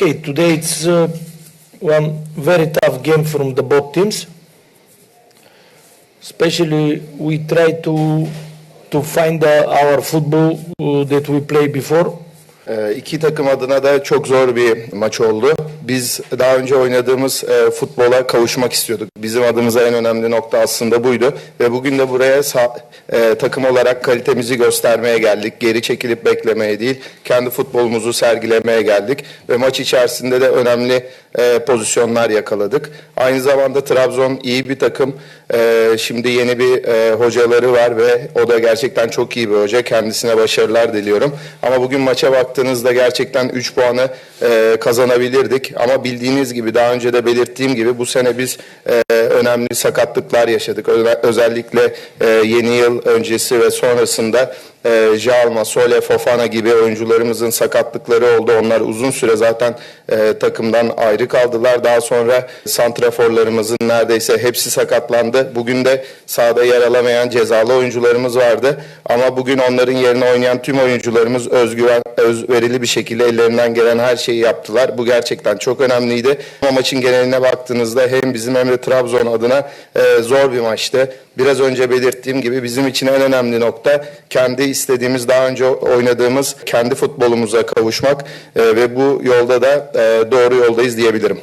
Okay, today it's uh, one very tough game from the both teams. Especially, we try to to find uh, our football uh, that we played before. İki takım adına da çok zor bir maç oldu. Biz daha önce oynadığımız e, futbola kavuşmak istiyorduk. Bizim adımıza en önemli nokta aslında buydu. Ve bugün de buraya e, takım olarak kalitemizi göstermeye geldik. Geri çekilip beklemeye değil, kendi futbolumuzu sergilemeye geldik. Ve maç içerisinde de önemli e, pozisyonlar yakaladık. Aynı zamanda Trabzon iyi bir takım. E, şimdi yeni bir e, hocaları var ve o da gerçekten çok iyi bir hoca. Kendisine başarılar diliyorum. Ama bugün maça baktığınızda gerçekten 3 puanı e, kazanabilirdik. Ama bildiğiniz gibi daha önce de belirttiğim gibi bu sene biz e, önemli sakatlıklar yaşadık. Özel- Özellikle e, yeni yıl öncesi ve sonrasında e, Jalma, Sole, Fofana gibi oyuncularımızın sakatlıkları oldu. Onlar uzun süre zaten e, takımdan ayrı kaldılar. Daha sonra santraforlarımızın neredeyse hepsi sakatlandı. Bugün de sahada yer alamayan cezalı oyuncularımız vardı. Ama bugün onların yerine oynayan tüm oyuncularımız özgüven, özverili bir şekilde ellerinden gelen her şeyi yaptılar. Bu gerçekten çok önemliydi. Ama maçın geneline baktığınızda hem bizim hem de Trabzon adına e, zor bir maçtı. Biraz önce belirttiğim gibi bizim için en önemli nokta kendi istediğimiz daha önce oynadığımız kendi futbolumuza kavuşmak E, ve bu yolda da e, doğru yoldayız diyebilirim.